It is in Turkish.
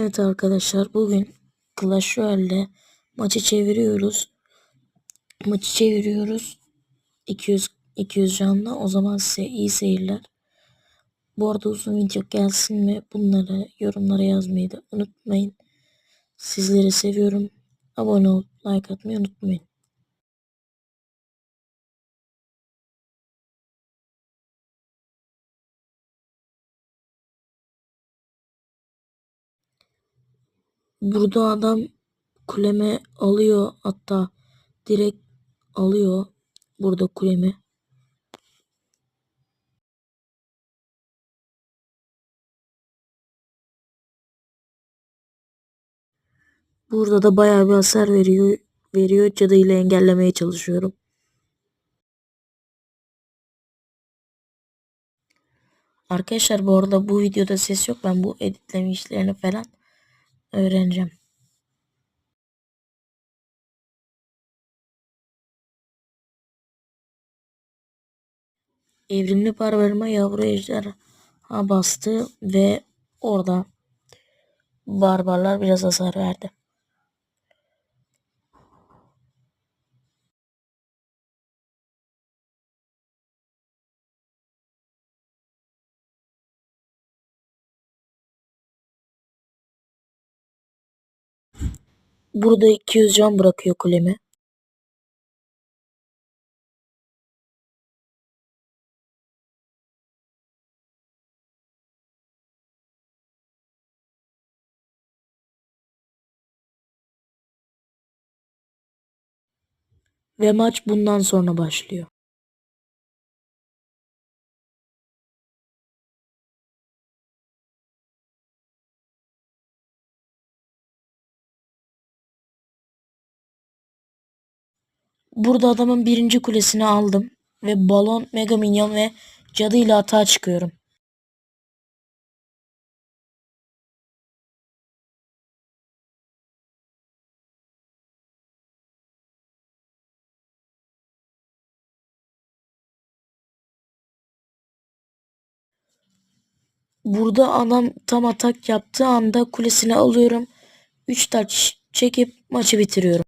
Evet arkadaşlar bugün Clash Royale'de maçı çeviriyoruz. Maçı çeviriyoruz. 200 200 canlı. O zaman size iyi seyirler. Bu arada uzun video gelsin mi? Bunları yorumlara yazmayı da unutmayın. Sizleri seviyorum. Abone olup like atmayı unutmayın. Burada adam kuleme alıyor hatta direkt alıyor burada kulemi. Burada da bayağı bir hasar veriyor. Veriyor cadıyla engellemeye çalışıyorum. Arkadaşlar bu arada bu videoda ses yok. Ben bu editleme işlerini falan öğreneceğim. Evrimli barbarıma yavru ejderha bastı ve orada barbarlar biraz hasar verdi. Burada 200 can bırakıyor kulemi. Ve maç bundan sonra başlıyor. Burada adamın birinci kulesini aldım. Ve balon, mega minyon ve cadı ile atağa çıkıyorum. Burada adam tam atak yaptığı anda kulesini alıyorum. 3 taç çekip maçı bitiriyorum.